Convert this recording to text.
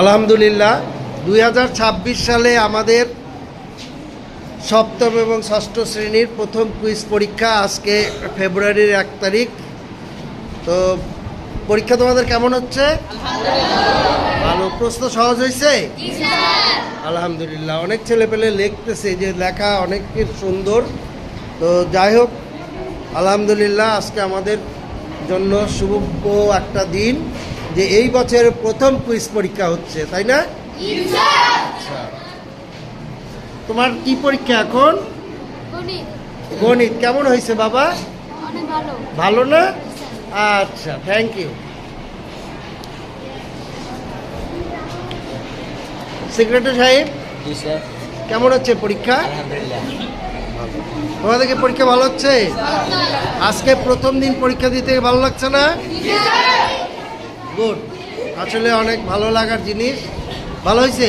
আলহামদুলিল্লাহ দুই হাজার ছাব্বিশ সালে আমাদের সপ্তম এবং ষষ্ঠ শ্রেণির প্রথম কুইজ পরীক্ষা আজকে ফেব্রুয়ারির এক তারিখ। তো পরীক্ষা তোমাদের কেমন হচ্ছে? ভালো প্রশ্ন সহজ হয়েছে? আলহামদুলিল্লাহ অনেক ছেলে পেলে লিখতেছে যে লেখা অনেকের সুন্দর। তো যাই হোক আলহামদুলিল্লাহ আজকে আমাদের জন্য শুভ একটা দিন। যে এই বছরের প্রথম কুইজ পরীক্ষা হচ্ছে তাই না? আচ্ছা। তোমার কি পরীক্ষা এখন? গণিত। গণিত। কেমন হয়েছে বাবা? ভালো। ভালো না? আচ্ছা থ্যাংক ইউ সেক্রেটারি সাহেব? কেমন হচ্ছে পরীক্ষা? তোমাদেরকে পরীক্ষা ভালো হচ্ছে? আজকে প্রথম দিন পরীক্ষা দিতে ভালো লাগছে না? গুড। আসলে অনেক ভালো লাগার জিনিস। ভালো হয়েছে?